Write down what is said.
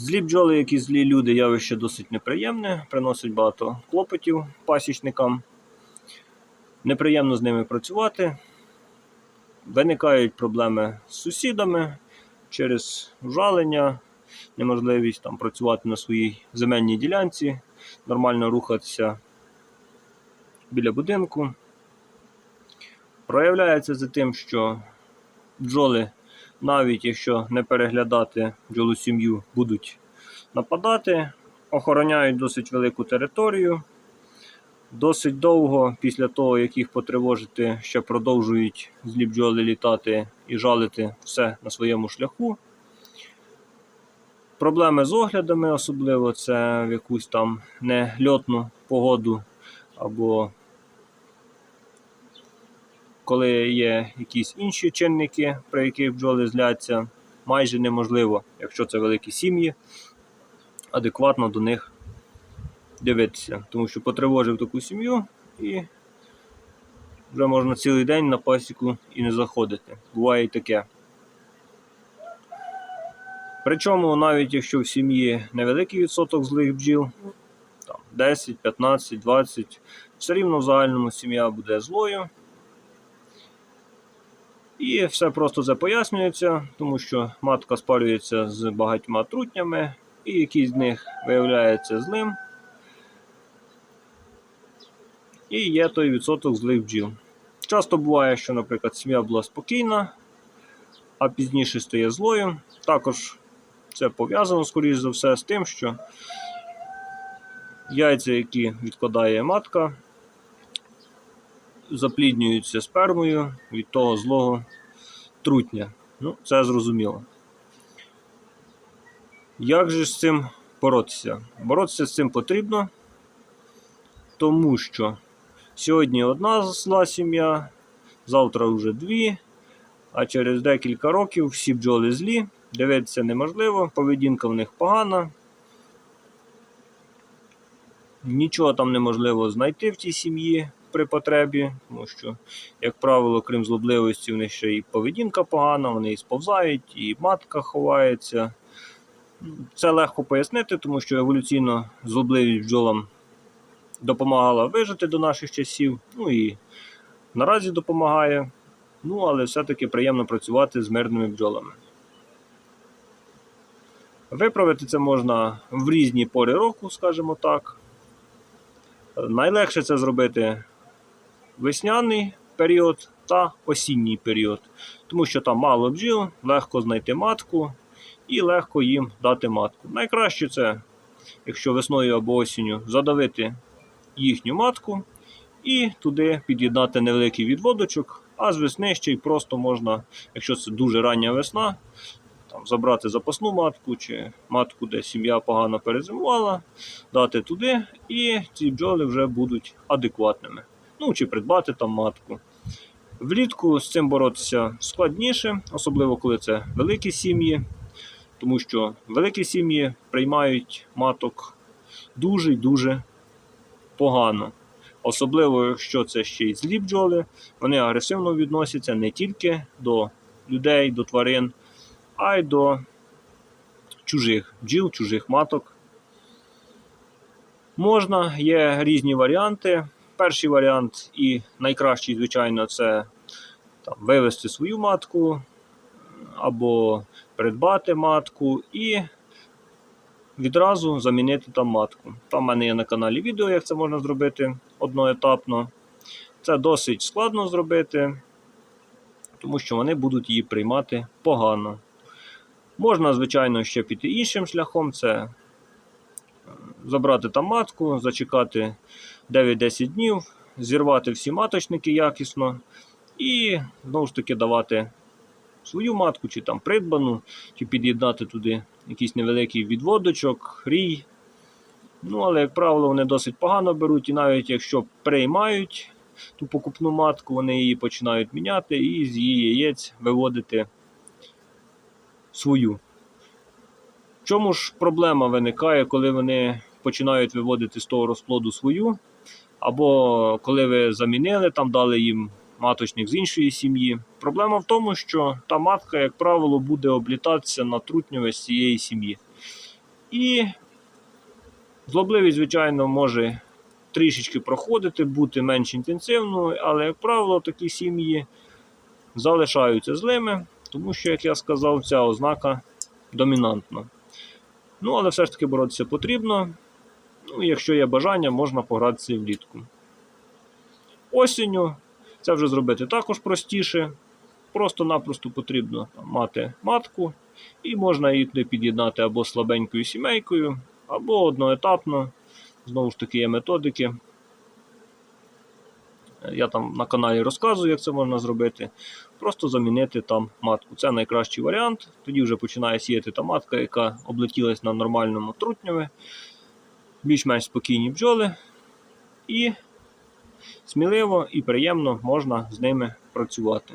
Злі бджоли, як і злі люди, явище досить неприємне, приносить багато клопотів пасічникам. Неприємно з ними працювати. Виникають проблеми з сусідами через вжалення, неможливість там, працювати на своїй земельній ділянці, нормально рухатися біля будинку. Проявляється за тим, що бджоли навіть якщо не переглядати бджолу сім'ю, будуть нападати, охороняють досить велику територію. Досить довго, після того, як їх потривожити, ще продовжують злі бджоли літати і жалити все на своєму шляху. Проблеми з оглядами, особливо це в якусь там нельотну погоду, або коли є якісь інші чинники, при яких бджоли зляться, майже неможливо, якщо це великі сім'ї, адекватно до них дивитися. Тому що потривожив таку сім'ю і вже можна цілий день на пасіку і не заходити. Буває і таке. Причому навіть якщо в сім'ї невеликий відсоток злих бджіл, там 10, 15, 20, все рівно в загальному сім'я буде злою. І все просто це пояснюється, тому що матка спарюється з багатьма трутнями, і якийсь з них виявляється злим. І є той відсоток злих бджіл. Часто буває, що, наприклад, сім'я була спокійна, а пізніше стає злою. Також це пов'язано, скоріш за все, з тим, що яйця, які відкладає матка, запліднюються спермою від того злого трутня. Ну, це зрозуміло. Як же з цим боротися? Боротися з цим потрібно, тому що сьогодні одна зла сім'я, завтра вже дві, а через декілька років всі бджоли злі, дивитися неможливо, поведінка в них погана. Нічого там неможливо знайти в тій сім'ї при потребі, тому що, як правило, крім злобливості, в них ще і поведінка погана, вони і сповзають, і матка ховається. Це легко пояснити, тому що еволюційно злобливість бджолам допомагала вижити до наших часів, ну і наразі допомагає. Ну, але все-таки приємно працювати з мирними бджолами. Виправити це можна в різні пори року, скажімо так. Найлегше це зробити весняний період та осінній період, тому що там мало бджіл, легко знайти матку і легко їм дати матку. Найкраще це, якщо весною або осінню задавити їхню матку і туди під'єднати невеликий відводочок, а з весни ще й просто можна, якщо це дуже рання весна, там, забрати запасну матку чи матку, де сім'я погано перезимувала, дати туди, і ці бджоли вже будуть адекватними. Ну чи придбати там матку. Влітку з цим боротися складніше, особливо коли це великі сім'ї, тому що великі сім'ї приймають маток дуже й дуже погано. Особливо, якщо це ще й злі бджоли, вони агресивно відносяться не тільки до людей, до тварин, а й до чужих бджіл, чужих маток. Можна, є різні варіанти. Перший варіант і найкращий, звичайно, це там, вивести свою матку або придбати матку і відразу замінити там матку. Там в мене є на каналі відео, як це можна зробити одноетапно. Це досить складно зробити, тому що вони будуть її приймати погано. Можна, звичайно, ще піти іншим шляхом. Це забрати там матку, зачекати 9-10 днів, зірвати всі маточники якісно і знову ж таки давати свою матку, чи там придбану, чи під'єднати туди якийсь невеликий відводочок, рій. Ну, але, як правило, вони досить погано беруть, і навіть якщо приймають ту покупну матку, вони її починають міняти і з її яєць виводити свою. В чому ж проблема виникає, коли вони починають виводити з того розплоду свою, або коли ви замінили, там дали їм маточник з іншої сім'ї. Проблема в тому, що та матка, як правило, буде облітатися на трутневе з цієї сім'ї. І злобливість, звичайно, може трішечки проходити, бути менш інтенсивною, але, як правило, такі сім'ї залишаються злими, тому що, як я сказав, ця ознака домінантна. Ну, але все ж таки боротися потрібно. Ну, якщо є бажання, можна погратися влітку. Осінню це вже зробити також простіше. Просто-напросто потрібно мати матку, і можна її туди під'єднати або слабенькою сімейкою, або одноетапно. Знову ж таки, є методики. Я там на каналі розказую, як це можна зробити. Просто замінити там матку. Це найкращий варіант. Тоді вже починає сіяти та матка, яка облетілась на нормальному трутньові. Більш-менш спокійні бджоли. І сміливо і приємно можна з ними працювати.